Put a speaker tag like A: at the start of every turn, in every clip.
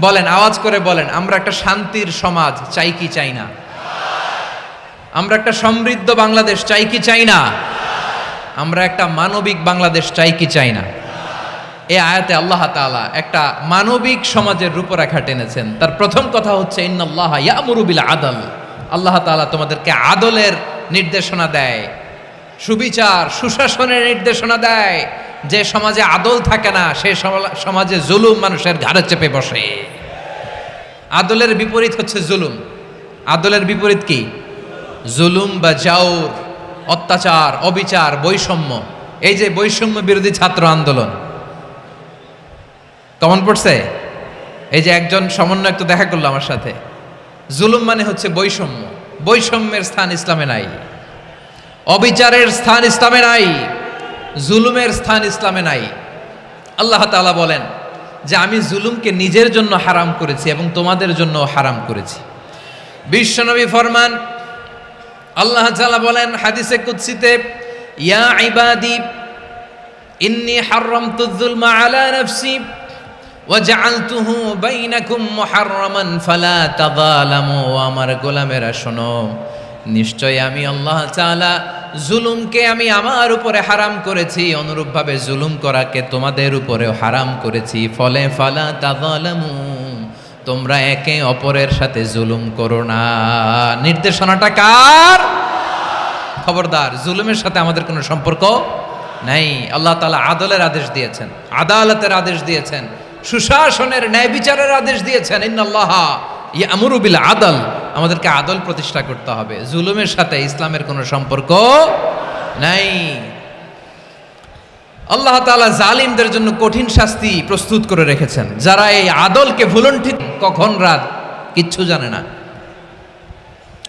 A: বলেন, আওয়াজ করে বলেন, আমরা একটা শান্তির সমাজ, চাই কি চাই না? আমরা একটা সমৃদ্ধ বাংলাদেশ, চাই কি চাই না? আমরা একটা মানবিক বাংলাদেশ, চাই কি চাই না? এ আয়াতে আল্লাহ তাআলা একটা মানবিক সমাজের রূপরেখা টেনেছেন। তার প্রথম কথা হচ্ছে আদল। আল্লাহ তাআলা তোমাদেরকে আদলের নির্দেশনা দেয়, সুবিচার, সুশাসনের নির্দেশনা দেয়। যে সমাজে আদল থাকে না, সে সমাজে জুলুম মানুষের ঘাড়ে চেপে বসে। আদলের বিপরীত হচ্ছে জুলুম। আদলের বিপরীত কি? জুলুম বা জাউর, অত্যাচার, অবিচার, বৈষম্য। এই যে বৈষম্য বিরোধী ছাত্র আন্দোলন, কমন পড়ছে? এই যে একজন সমন্বয়ক তো দেখা করল আমার সাথে। জুলুম মানে হচ্ছে বৈষম্য। বৈষম্যের স্থান ইসলামে নাই। অবিচারের স্থান ইসলামে নাই। জুলুমের স্থান ইসলামে নাই আল্লাহ তাআলা বলেন যে আমি জুলুমকে নিজের জন্য হারাম করেছি এবং তোমাদের জন্য হারাম করেছি বিশ্বনবী ফরমান আল্লাহ তাআলা বলেন হাদিসে কুদসিতে ইয়া ইবাদি ইন্নি হাররামতু যুলমা আলা নাফসি وجعلته بينكم محرما فلا تظالموا আমার গোলামেরা শোনো নিশ্চয় আমি আল্লাহ তাআলা জুলুমকে আমি আমার উপরে হারাম করেছি, অনুরূপভাবে জুলুম করাকে তোমাদের উপরেও হারাম করেছি। ফলে ফালা তাযালামু, তোমরা একে অপরের সাথে জুলুম করো না। নির্দেশনাটা কার? খবরদার, জুলুমের সাথে আমাদের কোনো সম্পর্ক নাই। আল্লাহ তাআলা আদলের আদেশ দিয়েছেন, আদালতের আদেশ দিয়েছেন, সুশাসনের ন্যায় বিচারের আদেশ দিয়েছেন। ইন্নাল্লাহ ইয়ামুরু বিল আদল। আমাদেরকে আদল প্রতিষ্ঠা করতে হবে। জুলুমের সাথে ইসলামের কোনো সম্পর্ক নাই। আল্লাহ তাআলা জালিমদের জন্য কঠিন শাস্তি প্রস্তুত করে রেখেছেন। যারা এই আদলকে ভুলণ্ঠিত কখন রাত কিচ্ছু জানে না।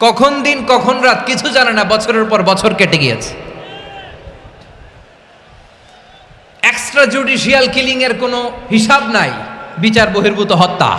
A: কখন দিন, কখন রাত কিছু জানে না, বছরের পর বছর কেটে গিয়েছে। এক্সট্রা জুডিশিয়াল কিলিং এর কোনো হিসাব নাই। বিচার বহির্ভূত হত্যা।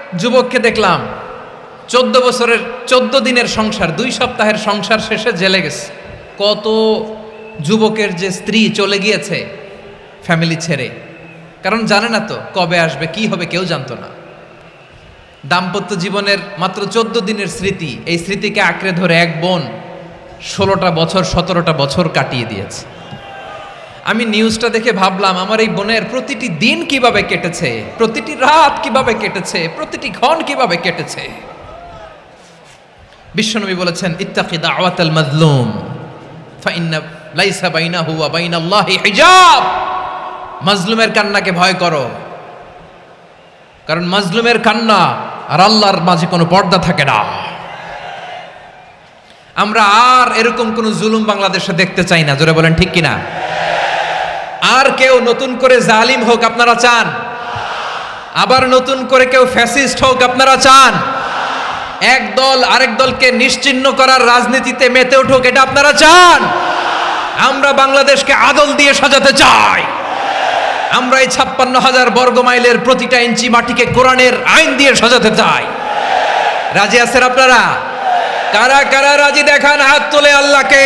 A: যুবককে দেখলাম। চোদ্দ বছরের, চোদ্দ দিনের সংসার, দুই সপ্তাহের সংসার শেষে জেলে গেছে। কত যুবকের যে স্ত্রী চলে গিয়েছে ফ্যামিলি ছেড়ে। কারণ জানে না তো কবে আসবে, কি হবে, কেউ জানতো না। দাম্পত্য জীবনের মাত্র চোদ্দ দিনের স্মৃতি, এই স্মৃতিকে আঁকড়ে ধরে এক বোন ষোলোটা বছর, সতেরোটা বছর কাটিয়ে দিয়েছে। আমি নিউজটা দেখে ভাবলাম, আমার এই বোনের প্রতিটি দিন কীভাবে কেটেছে? প্রতিটি রাত কীভাবে কেটেছে? প্রতিটি ক্ষণ কীভাবে কেটেছে? বিশ্বনবী বলেছেন, ইত্তাকি দাওয়াতাল মাজলুম, ফাইন্না লাইসা বাইনাহু ওয়া বাইনাল্লাহি হিজাব। মাজলুমের কান্নাকে ভয় করো। কারণ মাজলুমের কান্না আর আল্লাহর মাঝে কোনো পর্দা থাকে না। আমরা আর এরকম কোন জুলুম বাংলাদেশে দেখতে চাই না। জোরে বলেন ঠিক কিনা? আর কেউ নতুন করে জালিম হোক আপনারা চান। আবার নতুন করে কেউ ফ্যাসিস্ট হোক আপনারা চান। এক দল আরেক দলকে নিশ্চিহ্ন করার রাজনীতিতে মেতে উঠুক, এটা আপনারা চান। আমরা বাংলাদেশকে আদল দিয়ে সাজাতে চাই। আমরা এই ছাপ্পান্ন হাজার বর্গ মাইলের প্রতিটা ইঞ্চি মাটিকে কোরআনের আইন দিয়ে সাজাতে চাই। রাজি আছেন আপনারা? কারা কারা রাজি? দেখান হাত তোলে আল্লাহকে।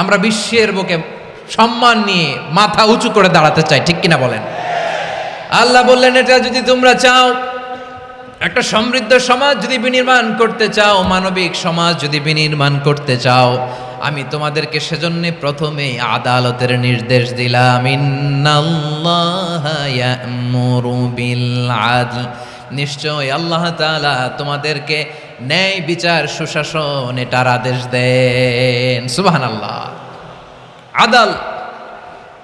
A: আমরা বিশ্বের বুকে সম্মান নিয়ে মাথা উঁচু করে দাঁড়াতে চাই, ঠিক কিনা বলেন? আল্লাহ বললেন, এটা যদি তোমরা চাও, একটা সমৃদ্ধ সমাজ যদি বিনির্মাণ করতে চাও, মানবিক সমাজ যদি বিনির্মাণ করতে চাও, আমি তোমাদেরকে সেজন্য প্রথমে আদালতের নির্দেশ দিলাম নিশ্চয় আল্লাহ তাআলা তোমাদেরকে ন্যায় বিচার সুশাসন এটার আদেশ দেন সুবহানাল্লাহ আদাল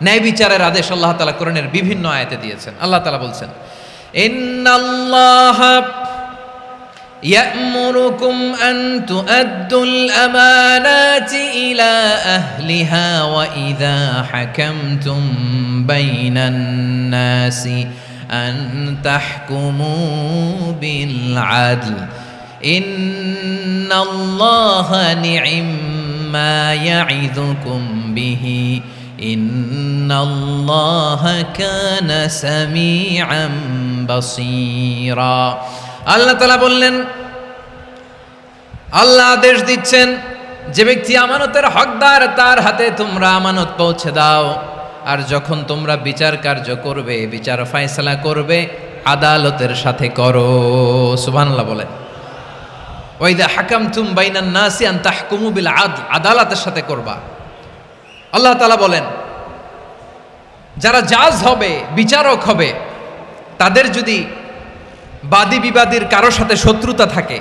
A: ন্যায় বিচারের আদেশ আল্লাহ তালা কোরআনের বিভিন্ন আয়াতে দিয়েছেন আল্লাহ তালা বলছেন ইন্নাল্লাহ يأمركم أن تؤدوا الأمانات إلى أهلها وإذا حكمتم بين الناس أن تحكموا بالعدل إن الله نعم ما يعظكم به إن الله كان سميعا بصيرا আল্লাহ তালা বললেন আল্লাহ আদেশ দিচ্ছেন যে ব্যক্তি আমানতের হকদার তার হাতে তোমরা আমানত পৌঁছে দাও আর যখন তোমরা বিচার কার্য করবে, বিচার ফায়সালা করবে, আদালতের সাথে করো। সুবহানাল্লাহ বলেন। ওইদা হাকাম তুম বাইনান নাসি আন তাহকুমু বিল আদ আদালতের সাথে করবা। আল্লাহ তালা বলেন, যারা জাজ হবে, বিচারক হবে, তাদের যদি বাদী বিবাদীর কারও সাথে শত্রুতা থাকে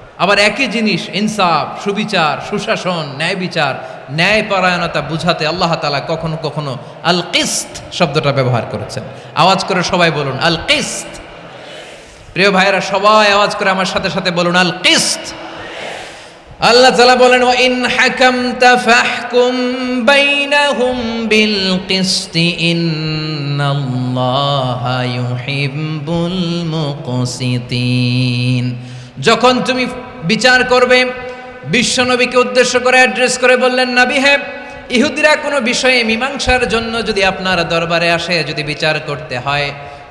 A: আবার একই জিনিস, ইনসাফ, সুবিচার, সুশাসন, ন্যায় বিচার ন্যায় পরায়ণতা বুঝাতে আল্লাহ তালা কখনো কখনো আল কিস্ত শব্দটা ব্যবহার করেছেন। আওয়াজ করে সবাই বলুন আল কিস্ত প্রিয় ভাইয়েরা, সবাই আওয়াজ করে আমার সাথে সাথে বলুন আল কিস্ত আল্লাহ তালা বলেন ও ইন হাকামতা ফাহকুম বাইনাহুম বিল কিসতি ইন্নাল্লাহা ইউহিব্বুল মুকসিতিন। যখন তুমি বিচার করবে, বিশ্বনবীকে উদ্দেশ্য করে অ্যাড্রেস করে বললেন, নবী হ্যাঁ ইহুদিরা কোনো বিষয়ে মীমাংসার জন্য যদি আপনার দরবারে আসে, যদি বিচার করতে হয়,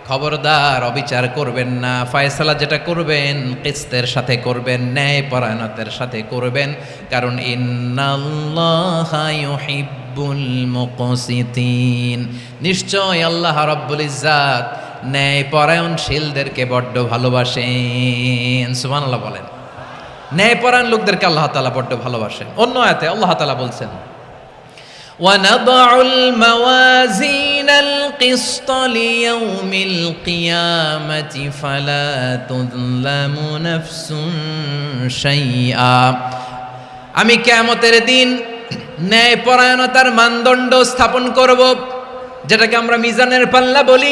A: খবরদার অবিচার করবেন না। ফয়সালা যেটা করবেন, কিস্তের সাথে করবেন, ন্যায় পরায়ণতের সাথে করবেন। কারণ ইন্নাল্লাহা ইউহিব্বুল মুকসিতিন। নিশ্চয় আল্লাহ রাব্বুল ইজ্জাত ন্যায় পরায়ণশীলদেরকে বড্ড ভালোবাসেন সুবহানাল্লাহ বলেন ন্যায় পরায়ণ লোকদেরকে আল্লাহ তাআলা বড্ড ভালোবাসেন অন্য আয়াতে আল্লাহ তাআলা বলছেন ونضع الموازين القسط ليوم القيامة فلا تظلم نفس شيئا আমি কেয়ামতের দিন ন্যায় পরায়ণতার মানদণ্ড স্থাপন করব যেটাকে আমরা মিজানের পাল্লা বলি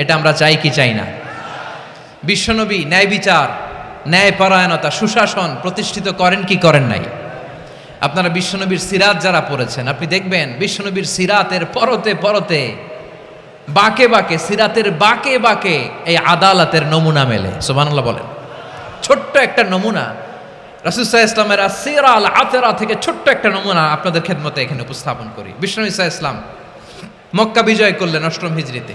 A: এটা আমরা চাই কি চাই না? বিশ্বনবী ন্যায় বিচার, ন্যায় পরায়ণতা, সুশাসন প্রতিষ্ঠিত করেন কি করেন নাই? আপনারা বিশ্বনবীর সিরাত যারা পড়েছেন, আপনি দেখবেন বিশ্বনবীর সিরাতের পরতে পরতে, বাকে বাকে, সিরাতের বাকে বাকে এই আদালতের নমুনা মেলে। সোমানুল্লাহ বলেন। ছোট্ট একটা নমুনা রাসুসাহ ইসলামের সিরা আল আতেরা থেকে ছোট্ট একটা নমুনা আপনাদের খেদমতে এখানে উপস্থাপন করি। বিষ্ণু ইসা ইসলাম মক্কা বিজয় করলেন অষ্টম হিজড়িতে।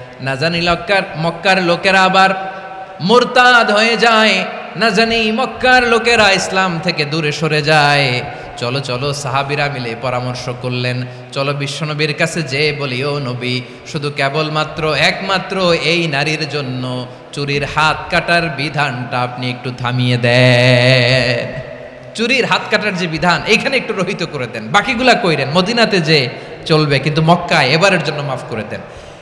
A: না জানি লক্কার মক্কার লোকেরা আবার মোরতাদ হয়ে যায়, না জানি মক্কার লোকেরা ইসলাম থেকে দূরে সরে যায়। চলো চলো, সাহাবিরা মিলে পরামর্শ করলেন, চলো বিশ্বনবীর কাছে যে বলি ও নবী, শুধু কেবলমাত্র একমাত্র এই নারীর জন্য চুরির হাত কাটার বিধানটা আপনি একটু থামিয়ে দেন। চুরির হাত কাটার যে বিধান, এখানে একটু রহিত করে দেন। বাকিগুলা কইরেন, মদিনাতে যে চলবে, কিন্তু মক্কায় এবারের জন্য মাফ করে দেন।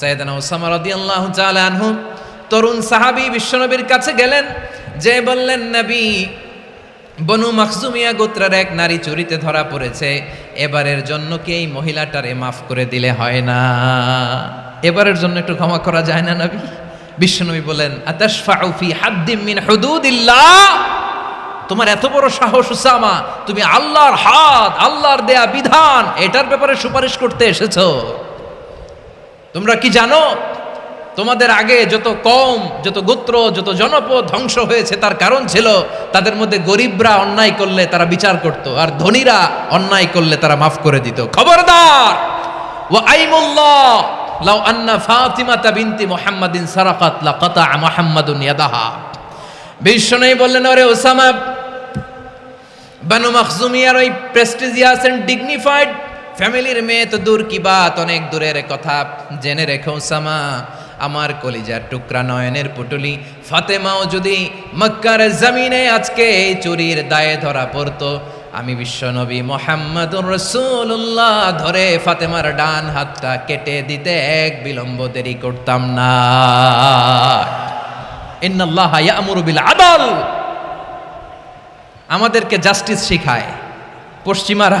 A: সাইদানা ওসামা রাদিয়াল্লাহু আনহু তরুণ সাহাবী বিশ্বনবীর কাছে গেলেন, যে বললেন, নবী, বনু মাকসুমিয়া গোত্রের এক নারী চুরিতে ধরা পড়েছে, এবারের জন্য কি এই মহিলাটারে মাফ করে দিলে হয় না? এবারের জন্য একটু ক্ষমা করা যায় না, নবী? বিশ্বনবী বলেন আতাশফাউ ফি হাদ্দিম মিন হুদুদিল্লাহ, তোমার এত বড় সাহস, উসামা, তুমি আল্লাহর হাত, আল্লাহর দেয়া বিধান, এটার ব্যাপারে সুপারিশ করতে এসেছ। তোমরা কি জানো? তোমাদের আগে যত কম যত গোত্র, যত জনপদ ধ্বংস হয়েছে, তার কারণ ছিল তাদের মধ্যে গরিবরা অন্যায় করলে তারা বিচার করত, আর ধনীরা অন্যায় করলে তারা মাফ করে দিত। খবরদার! ও আইমুল্লাহ লাউ আন্না ফাতিমাতা বিনতি মুহাম্মাদিন সারাকাত লাকাতা মুহাম্মাদুন ইয়াদাহা। বিশ্বনবী বললেন, ওরে ওসামা, বানু মাখজুমিয়ার ওই প্রেস্টিজিয়াস এন্ড ডিগনিফাইড ফ্যামিলির মেয়ে তো দূর কি বাত? অনেক দূরের কথা। জেনে রেখো ওসামা আমার কলিজার টুকরা নয়নের পুটুলি। ফাতেমাও যদি মক্কার জমিনে আজকে এই চুরির দায়ে ধরা পড়তো, আমি বিশ্বনবী মোহাম্মদুর রসুল্লাহ ধরে ফাতেমার ডান হাতটা কেটে দিতে এক বিলম্ব দেরি করতাম না। ইন্নাল্লাহ ইয়ামুরু বিল আদল। আমাদেরকে জাস্টিস শিখায়। পশ্চিমারা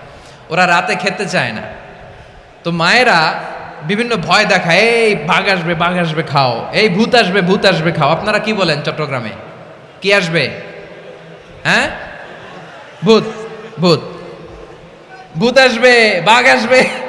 A: ওরা রাতে খেতে চায় না। তো মায়েরা বিভিন্ন ভয় দেখায়, এই বাঘ আসবে বাঘ আসবে, খাও। এই ভূত আসবে ভূত আসবে, খাও। আপনারা কি বলেন চট্টগ্রামে? কি আসবে? হ্যাঁ? ভূত ভূত। ভূত আসবে, বাঘ আসবে।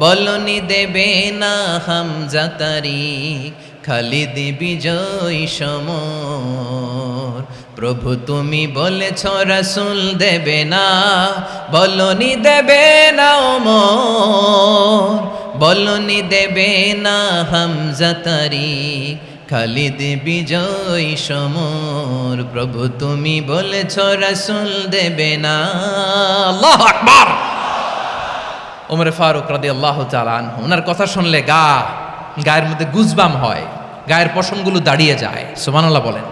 A: বলনি দেবে না হামজা তারিক খালিদ বিজয় সমর। প্রভু তুমি বলেছ, রাসূল দেবে না, বলনি দেবে না ওমর। বলনি দেবে না হামজা তারিক খালিদ বিজয় সমর। প্রভু তুমি বলেছ, রাসূল দেবে না। আল্লাহ আকবার। ওমরে ফারুক রাদি আল্লাহ চালান ওনার কথা শুনলে গা, গায়ের মধ্যে গুজবাম হয়, গায়ের পশমগুলো দাঁড়িয়ে যায়, সুবহানাল্লাহ বলেন।